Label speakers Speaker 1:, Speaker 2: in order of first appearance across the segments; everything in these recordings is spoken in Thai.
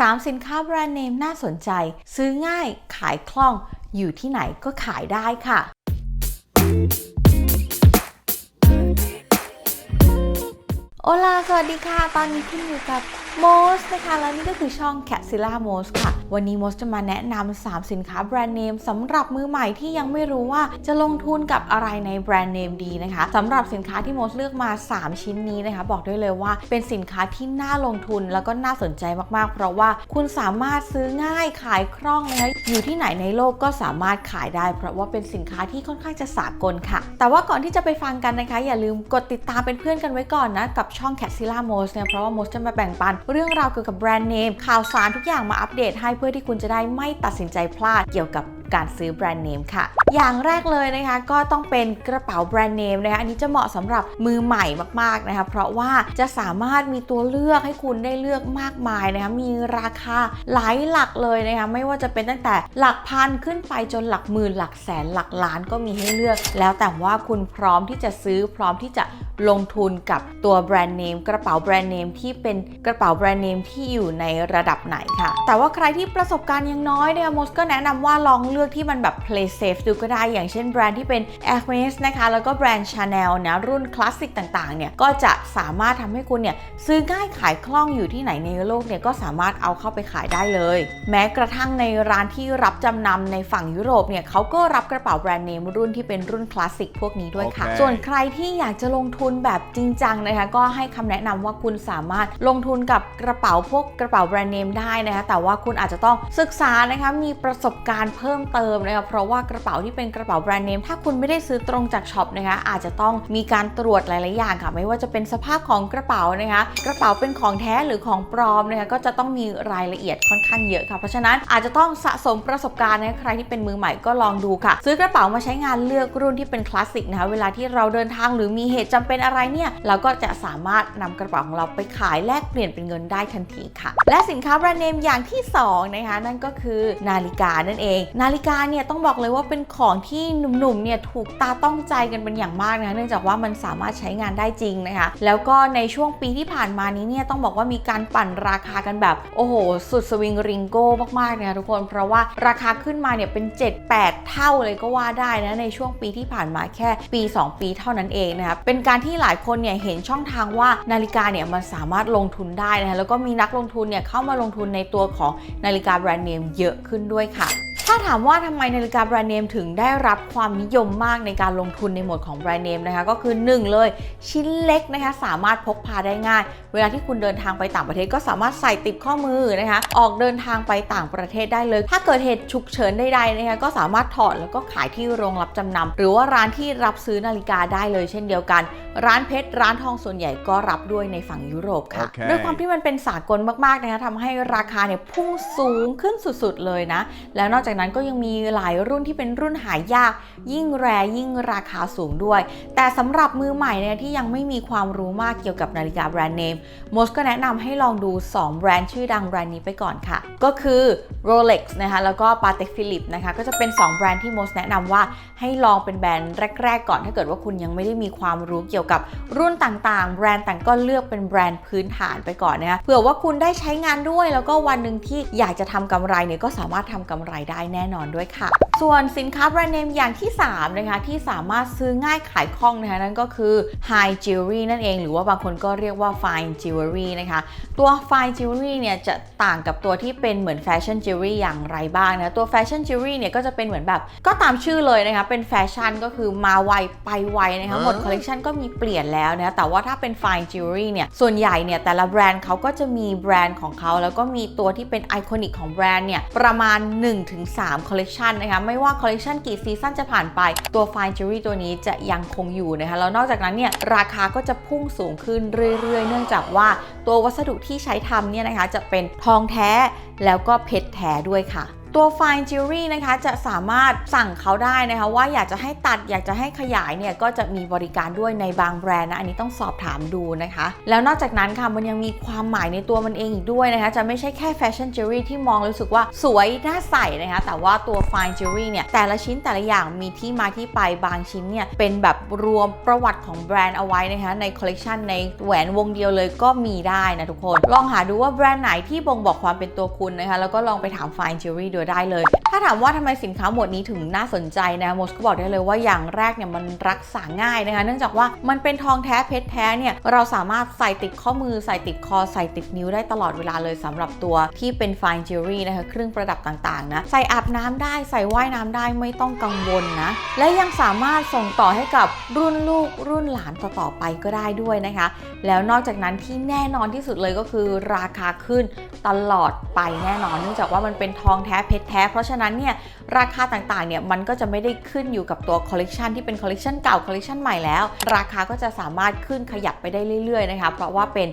Speaker 1: 3 สินค้าแบรนด์เนมน่าสนใจ ซื้อง่ายขายคล่อง อยู่ที่ไหนก็ขายได้ค่ะ โอลาสวัสดีค่ะ ตอนนี้คุณอยู่กับโมสนะคะและนี่ก็คือช่อง c a t z i l l a m o s ค่ะ วันนี้โมสจะมาแนะนำ3สินค้าแบรนด์เนมสำหรับมือใหม่ที่ยังไม่รู้ว่าจะลงทุนกับอะไรในแบรนด์เนมดีนะคะสำหรับสินค้าที่โมสเลือกมา 3 ชิ้นนี้นะคะ บอกได้เลยว่าเป็นสินค้าที่น่าลงทุนแล้วก็น่าสนใจมากๆ เพราะว่าคุณสามารถซื้อง่ายขายคล่องนะคะอยู่ที่ไหนในโลกก็สามารถขายได้ เพราะว่าเป็นสินค้าที่ค่อนข้างจะสากลค่ะ แต่ว่าก่อนที่จะไปฟังกันนะคะ อย่าลืมกดติดตามเป็นเพื่อนกันไว้ก่อนนะกับช่อง c a t z i l l a m o s เนี่ยเพราะว่าโมสจะมาแบ่งปันเรื่องราวเกี่ยวกับแบรนด์เนมข่าวสารทุกอย่างมาอัปเดตให้เพื่อที่คุณจะได้ไม่ตัดสินใจพลาดเกี่ยวกับการซื้อแบรนด์เนมค่ะ อย่างแรกเลยนะคะก็ต้องเป็นกระเป๋าแบรนด์เนมนะคะ อันนี้จะเหมาะสำหรับมือใหม่มากๆนะคะ เพราะว่าจะสามารถมีตัวเลือกให้คุณได้เลือกมากมายนะคะ มีราคาหลายหลักเลยนะคะ ไม่ว่าจะเป็นตั้งแต่หลักพันขึ้นไปจนหลักหมื่นหลักแสนหลักล้านก็มีให้เลือก แล้วแต่ว่าคุณพร้อมที่จะซื้อพร้อมที่จะ ลงทุนกับตัวแบรนด์เนมกระเป๋าแบรนด์เนมที่เป็นกระเป๋าแบรนด์เนมที่อยู่ในระดับไหนค่ะ แต่ว่าใครที่ประสบการณ์ยังน้อยเนี่ยมสก็แนะนำว่าลองเลือกที่มันแบบ play safe ดูก็ได้ อย่างเช่นแบรนด์ที่เป็น Hermes นะคะแล้วก็แบรนด์ Chanel นะรุ่นคลาสสิกต่างๆเนี่ยก็จะสามารถทำให้คุณเนี่ยซื้อง่ายขายคล่องอยู่ที่ไหนในโลกเนี่ยก็สามารถเอาเข้าไปขายได้เลย แม้กระทั่งในร้านที่รับจำนำในฝั่งยุโรปเนี่ยเขาก็รับกระเป๋าแบรนด์เนมรุ่นที่เป็นรุ่นคลาสสิกพวกนี้ด้วยค่ะ
Speaker 2: โอเค
Speaker 1: ส่วนใครที่อยากจะลงทุนแบบจริงจังนะคะก็ให้คำแนะนำว่าคุณสามารถลงทุนกับกระเป๋าพวกกระเป๋าแบรนด์เนมได้นะคะแต่ว่าคุณอาจจะต้องศึกษานะคะมีประสบการณ์เพิ่มเติมนะคะเพราะว่ากระเป๋าที่เป็นกระเป๋าแบรนด์เนมถ้าคุณไม่ได้ซื้อตรงจากช็อปนะคะอาจจะต้องมีการตรวจหลายๆอย่างค่ะ ไม่ว่าจะเป็นสภาพของกระเป๋านะคะกระเป๋าเป็นของแท้หรือของปลอมนะคะก็จะต้องมีรายละเอียดค่อนข้างเยอะค่ะ เพราะฉะนั้นอาจจะต้องสะสมประสบการณ์นะคะใครที่เป็นมือใหม่ก็ลองดูค่ะ ซื้อกระเป๋ามาใช้งานเลือกรุ่นที่เป็นคลาสสิกนะคะเวลาที่เราเดินทางหรือมีเหตุจำเป็นเป็นอะไรเนี่ย เราก็จะสามารถนำกระเป๋าของเราไปขายแลกเปลี่ยนเป็นเงินได้ทันทีค่ะ และสินค้าแบรนด์เนมอย่างที่สองนะคะนั่นก็คือนาฬิกานั่นเอง นาฬิกาเนี่ยต้องบอกเลยว่าเป็นของที่หนุ่มๆเนี่ยถูกตาต้องใจกันเป็นอย่างมากนะคะเนื่องจากว่ามันสามารถใช้งานได้จริงนะคะ แล้วก็ในช่วงปีที่ผ่านมานี้เนี่ยต้องบอกว่ามีการปั่นราคากันแบบ โอ้โห สุดสวิงริงโก้มากๆนะคะทุกคน เพราะว่าราคาขึ้นมาเนี่ยเป็น 7-8 เท่าเลยก็ว่าได้นะในช่วงปีที่ผ่านมาแค่ปี 2 ปีเท่านั้นเองนะคะเป็นการที่หลายคนเนี่ยเห็นช่องทางว่านาฬิกาเนี่ยมันสามารถลงทุนได้นะคะแล้วก็มีนักลงทุนเนี่ยเข้ามาลงทุนในตัวของนาฬิกาแบรนด์เนมเยอะขึ้นด้วยค่ะ ถ้าถามว่าทำไมนาฬิกาแบรนด์เนมถึงได้รับความนิยมมากในการลงทุนในหมวดของแบรนด์เนมนะคะก็คือ 1 เลย ชิ้นเล็กนะคะสามารถพกพาได้ง่าย เวลาที่คุณเดินทางไปต่างประเทศก็สามารถใส่ติดข้อมือนะคะออกเดินทางไปต่างประเทศได้เลย ถ้าเกิดเหตุฉุกเฉินใดๆนะคะก็สามารถถอดแล้วก็ขายที่โรงรับจำนำหรือว่าร้านที่รับซื้อนาฬิกาได้เลยเช่นเดียวกัน ร้านเพชรร้านทองส่วนใหญ่ก็รับด้วยในฝั่งยุโรปค่ะ
Speaker 2: โอเค
Speaker 1: ด้วยความที่มันเป็นสากลมากๆนะคะทำให้ราคาเนี่ยพุ่งสูงขึ้นสุดๆเลยนะแล้วนอกจากนั้นก็ยังมีหลายรุ่นที่เป็นรุ่นหายาก ยิ่งแรยิ่งราคาสูงด้วย แต่สำหรับมือใหม่เนี่ยที่ยังไม่มีความรู้มากเกี่ยวกับนาฬิกาแบรนด์เนมโมสก็แนะนำให้ลองดู 2 แบรนด์ชื่อดังแบรนด์นี้ไปก่อนค่ะ ก็คือ Rolex นะคะแล้วก็ Patek Philippe นะคะก็จะเป็น 2 แบรนด์ที่โมสแนะนำว่าให้ลองเป็นแบรนด์แรก ๆ ก่อนถ้าเกิดว่าคุณยังไม่ได้มีความรู้เกี่ยวกับรุ่นต่างๆ แบรนด์ต่างก็เลือกเป็นแบรนด์พื้นฐานไปก่อนนะคะเผื่อว่าคุณได้ใช้งานด้วยแล้วก็วันหนึ่งที่อยากจะทำกำไรเนี่ยก็สามารถทำกำไรได้แน่นอนด้วยค่ะ ส่วนสินค้าแบรนด์เนมอย่างที่ 3 นะคะ ที่สามารถซื้อง่ายขายคล่องนะคะ นั่นก็คือ High Jewelry นั่นเอง หรือว่าบางคนก็เรียกว่า Fine Jewelry นะคะ ตัว Fine Jewelry เนี่ยจะต่างกับตัวที่เป็นเหมือน Fashion Jewelry อย่างไรบ้างนะ ตัว Fashion Jewelry เนี่ยก็จะเป็นเหมือนแบบ ก็ตามชื่อเลยนะคะ เป็นแฟชั่นก็คือมาไวไปไวนะคะหมดคอลเลกชันก็มีเปลี่ยนแล้วนะะแต่ว่าถ้าเป็น Fine Jewelry เนี่ยส่วนใหญ่เนี่ยแต่ละแบรนด์เขาก็จะมีแบรนด์ของเขาแล้วก็มีตัวที่เป็นไอคอนิกของแบรนด์เนี่ยประมาณ 1-2 3 collection นะคะ ไม่ว่าคอลเลกชันกี่ซีซันจะผ่านไป ตัว Fine Jewelry ตัวนี้จะยังคงอยู่นะคะ แล้วนอกจากนั้นเนี่ย ราคาก็จะพุ่งสูงขึ้นเรื่อยๆ เนื่องจากว่าตัววัสดุที่ใช้ทำเนี่ยนะคะ จะเป็นทองแท้แล้วก็เพชรแท้ด้วยค่ะ ตัว Fine Jewelry นะคะจะสามารถสั่งเขาได้นะคะว่าอยากจะให้ตัดอยากจะให้ขยายเนี่ยก็จะมีบริการด้วยในบางแบรนด์นะอันนี้ต้องสอบถามดูนะคะ แล้วนอกจากนั้นค่ะมันยังมีความหมายในตัวมันเองอีกด้วยนะคะจะไม่ใช่แค่แฟชั่นจิวเวลรี่ที่มองรู้สึกว่าสวยน่าใส่นะคะแต่ว่าตัว Fine Jewelry เนี่ยแต่ละชิ้นแต่ละอย่างมีที่มาที่ไปบางชิ้นเนี่ยเป็นแบบรวมประวัติของแบรนด์เอาไว้นะคะในคอลเลกชันในแหวนวงเดียวเลยก็มีได้นะทุกคน ลองหาดูว่าแบรนด์ไหนที่บ่งบอกความเป็นตัวคุณนะคะแล้วก็ลองไปถาม Fine Jewelry ดูได้เลย ถ้าถามว่าทำไมสินค้าหมวดนี้ถึงน่าสนใจนะโมสก็บอกได้เลยว่าอย่างแรกเนี่ยมันรักษาง่ายนะคะ เนื่องจากว่ามันเป็นทองแท้เพชรแท้เนี่ยเราสามารถใส่ติดข้อมือใส่ติดคอใส่ติดนิ้วได้ตลอดเวลาเลยสำหรับตัวที่เป็น Fine Jewelry นะคะเครื่องประดับต่างๆนะใส่อาบน้ำได้ใส่ว่ายน้ำได้ไม่ต้องกังวลนะ และยังสามารถส่งต่อให้กับรุ่นลูกรุ่นหลานต่อๆไปก็ได้ด้วยนะคะ แล้วนอกจากนั้นที่แน่นอนที่สุดเลยก็คือราคาขึ้นตลอดไปแน่นอน เนื่องจากว่ามันเป็นทองแท้เพชรแท้ เพราะฉะนั้นเนี่ย ราคาต่างๆ เนี่ยมันก็จะไม่ได้ขึ้นอยู่กับตัวคอลเลกชันที่เป็นคอลเลกชันเก่าคอลเลกชันใหม่แล้ว ราคาก็จะสามารถขึ้นขยับไปได้เรื่อย ๆ นะคะ เพราะว่าเป็น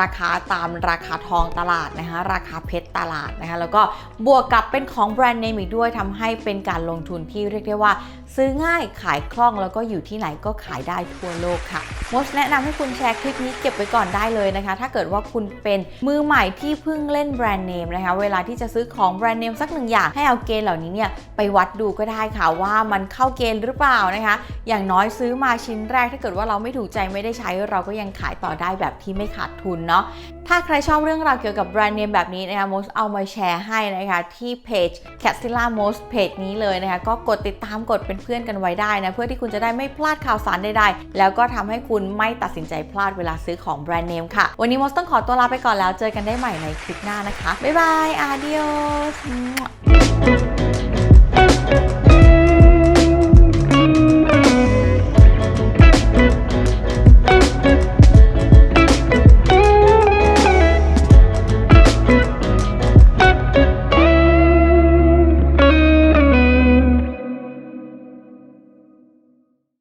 Speaker 1: ราคาตามราคาทองตลาดนะคะ ราคาเพชรตลาดนะคะ แล้วก็บวกกับเป็นของแบรนด์เนมอีกด้วยทำให้เป็นการลงทุนที่เรียกได้ว่า ซื้อง่ายขายคล่องแล้วก็อยู่ที่ไหนก็ขายได้ทั่วโลกค่ะมดแนะนำให้คุณแชร์คลิปนี้เก็บไว้ก่อนได้เลยนะคะ ถ้าเกิดว่าคุณเป็นมือใหม่ที่เพิ่งเล่นแบรนด์เนมนะคะ เวลาที่จะซื้อของแบรนด์เนมสักหนึ่งอย่างให้เอาเกณฑ์เหล่านี้เนี่ยไปวัดดูก็ได้ค่ะว่ามันเข้าเกณฑ์หรือเปล่านะคะ อย่างน้อยซื้อมาชิ้นแรกถ้าเกิดว่าเราไม่ถูกใจไม่ได้ใช้ เราก็ยังขายต่อได้แบบที่ไม่ขาดทุนเนาะถ้าใครชอบเรื่องราวเกี่ยวกับแบรนด์เนมแบบนี้นะคะมดเอามาแชร์ให้นะคะ ที่เพจ c a t z i l l a m o s เพจนี้เลยนะคะ ก็กดติดตามกดเป็นเพื่อนกันไว้ได้นะ เพื่อที่คุณจะได้ไม่พลาดข่าวสารใดๆ แล้วก็ทำให้คุณไม่ตัดสินใจพลาดเวลาซื้อของแบรนด์เนมค่ะ วันนี้มดต้องขอตัวลาไปก่อนแล้ว เจอกันได้ใหม่ในคลิปหน้านะคะ บ๊ายบายอาเดิโอส